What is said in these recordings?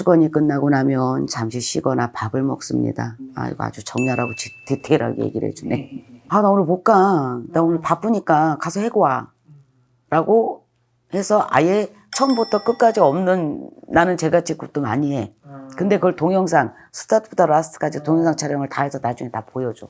축원이 끝나고 나면 잠시 쉬거나 밥을 먹습니다. 아이고 아주 정렬하고 지- 디테일하게 얘기를 해주네. 아 나 오늘 못 가. 나 오늘 바쁘니까 가서 해고 와. 라고 해서 아예 처음부터 끝까지 없는 나는 제같이 굿도 많이 해. 근데 그걸 동영상 스타트부터 라스트까지 동영상 촬영을 다 해서 나중에 다 보여줘.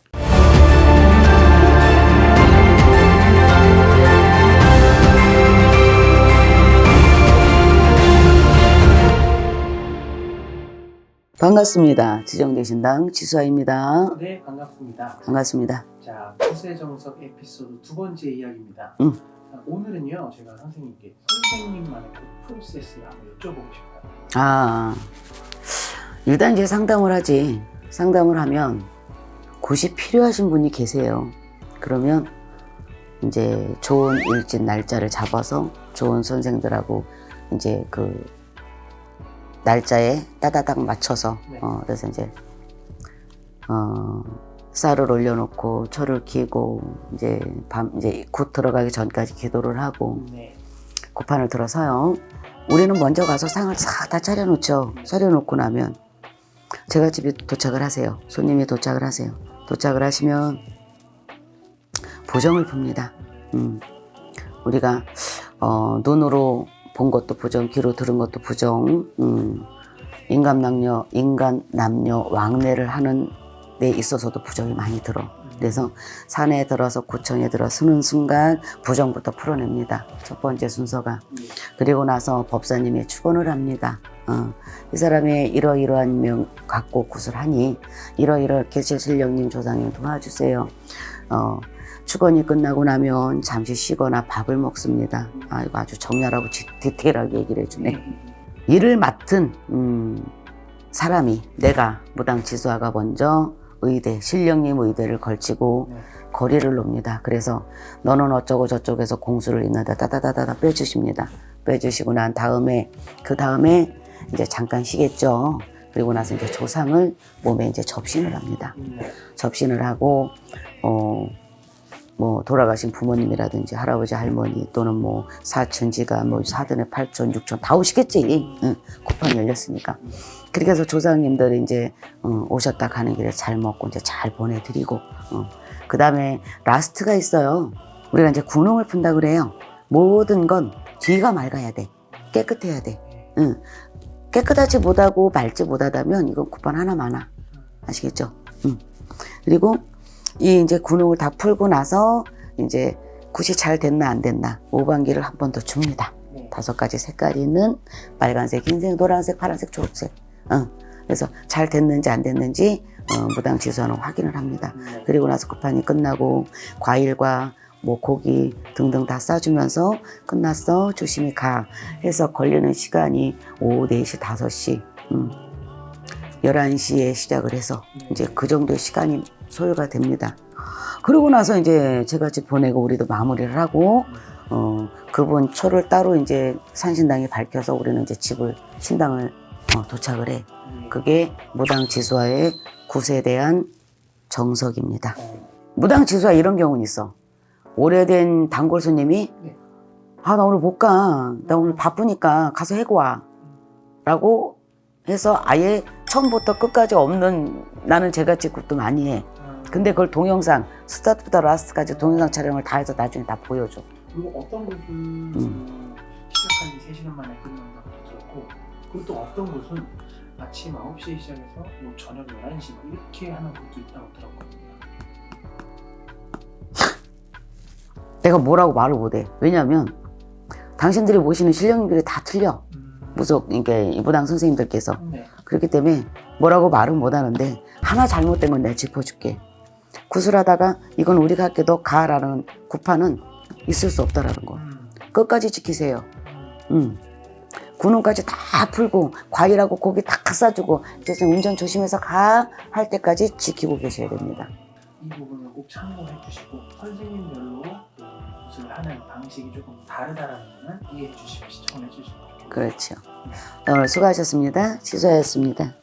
반갑습니다. 지정되신 당 지수아입니다. 네, 반갑습니다. 반갑습니다. 자, 구세 정석 에피소드 두 번째 이야기입니다. 음. 자, 오늘은요, 제가 선생님께 선생님만의 그 프로세스를 한번 여쭤보고 싶어요. 아, 일단 이제 상담을 하지. 상담을 하면 곳이 필요하신 분이 계세요. 그러면 이제 좋은 일진 날짜를 잡아서 좋은 선생들하고 이제 그 날짜에 따다닥 맞춰서 네. 어 그래서 이제 어 쌀을 올려놓고 초를 키고 이제 밤 이제 곧 들어가기 전까지 기도를 하고 네. 고판을 들어서요. 우리는 먼저 가서 상을 싹 다 차려놓죠. 차려놓고 나면 제가 집에 도착을 하세요. 손님이 도착을 하세요. 도착을 하시면 보정을 봅니다. 음. 우리가 어, 눈으로 본 것도 보정, 귀로 들은 것도 보정, 음. 인간 남녀, 인간 남녀 왕래를 하는 데 있어서도 부정이 많이 들어. 그래서 산에 들어서 구청에 들어 서는 순간 부정부터 풀어냅니다. 첫 번째 순서가. 네. 그리고 나서 법사님의 축원을 합니다. 어, 이 사람이 이러이러한 명 갖고 구슬하니 이러이렇게 제실령님 조상님 도와주세요. 어, 축원이 끝나고 나면 잠시 쉬거나 밥을 먹습니다. 아이고 아주 정렬하고 지- 디테일하게 얘기를 해주네. 일을 맡은 음, 사람이 내가 무당 지수아가 먼저 의대 신령님 의대를 걸치고 네. 거리를 놉니다. 그래서 너는 어쩌고 저쩌고해서 공수를 있는데 따다다다다 빼주십니다. 빼주시고 난 다음에 그 다음에 이제 잠깐 쉬겠죠. 그리고 나서 이제 조상을 몸에 이제 접신을 합니다. 네. 접신을 하고 어. 뭐 돌아가신 부모님이라든지 할아버지 할머니 또는 뭐 사촌 지가 뭐 사돈의 팔촌 육촌 다 오시겠지 응, 쿠팡이 열렸으니까 그렇게 해서 조상님들이 이제 어, 오셨다 가는 길에 잘 먹고 이제 잘 보내드리고 어. 그 다음에 라스트가 있어요 우리가 이제 군홍을 푼다 그래요 모든 건 뒤가 맑아야 돼 깨끗해야 돼 응. 깨끗하지 못하고 맑지 못하다면 이건 쿠팡 하나 많아 아시겠죠? 응. 그리고 이 이제 군홍을 다 풀고 나서 이제 굿이 잘 됐나 안 됐나 오반기를 한 번 더 줍니다. 네. 다섯 가지 색깔이 있는 빨간색, 흰색, 노란색, 파란색, 초록색. 어. 그래서 잘 됐는지 안 됐는지 어, 무당 지수하는 확인을 합니다. 네. 그리고 나서 급판이 끝나고 과일과 뭐 고기 등등 다 싸주면서 끝났어 조심히 가 해서 걸리는 시간이 오후 4시 5시 음. 11시에 시작을 해서 이제 그 정도의 시간이 소요가 됩니다. 그러고 나서 이제 제가 집 보내고 우리도 마무리를 하고 어, 그분 초를 따로 이제 산신당에 밝혀서 우리는 이제 집을 신당을 어, 도착을 해. 네. 그게 무당 지수와의 굿에 대한 정석입니다. 어, 무당 지수와 이런 경우는 있어. 오래된 단골 손님이 네. 아나 오늘 못 가. 나 오늘 바쁘니까 가서 해고 와. 라고 해서 아예 처음부터 끝까지 없는 나는 제같이 굿도 많이 해. 아, 근데 그걸 동영상 스타트부터 라스트까지 동영상 촬영을 다 해서 나중에 다 보여줘. 그리고 어떤 곳은 음. 어, 시작한 지 3시간 만에 끝난다고 들었고 그리고 또 어떤 곳은 아침 9시에 시작해서 뭐 저녁 11시 막 이렇게 하는 곳도 있다고 들었거든요. 내가 뭐라고 말을 못해. 왜냐면 당신들이 모시는 신령님들이 다 틀려. 음. 무속, 이게 무당 선생님들께서. 네. 그렇기 때문에 뭐라고 말은 못 하는데 하나 잘못된 건 내가 짚어줄게. 구슬하다가 이건 우리가 할게 너 가라는 구판은 있을 수 없다라는 거. 음. 끝까지 지키세요. 음. 음. 군원까지 다 풀고 과일하고 고기 다 싸주고 이제 좀 운전 조심해서 가 할 때까지 지키고 계셔야 됩니다. 이 부분을 꼭 참고해 주시고 선생님별로 그 굿을 하는 방식이 조금 다르다라는 점을 이해해 주시고 시청해 좋겠습니다. 그렇죠. 오늘 수고하셨습니다. 시소였습니다.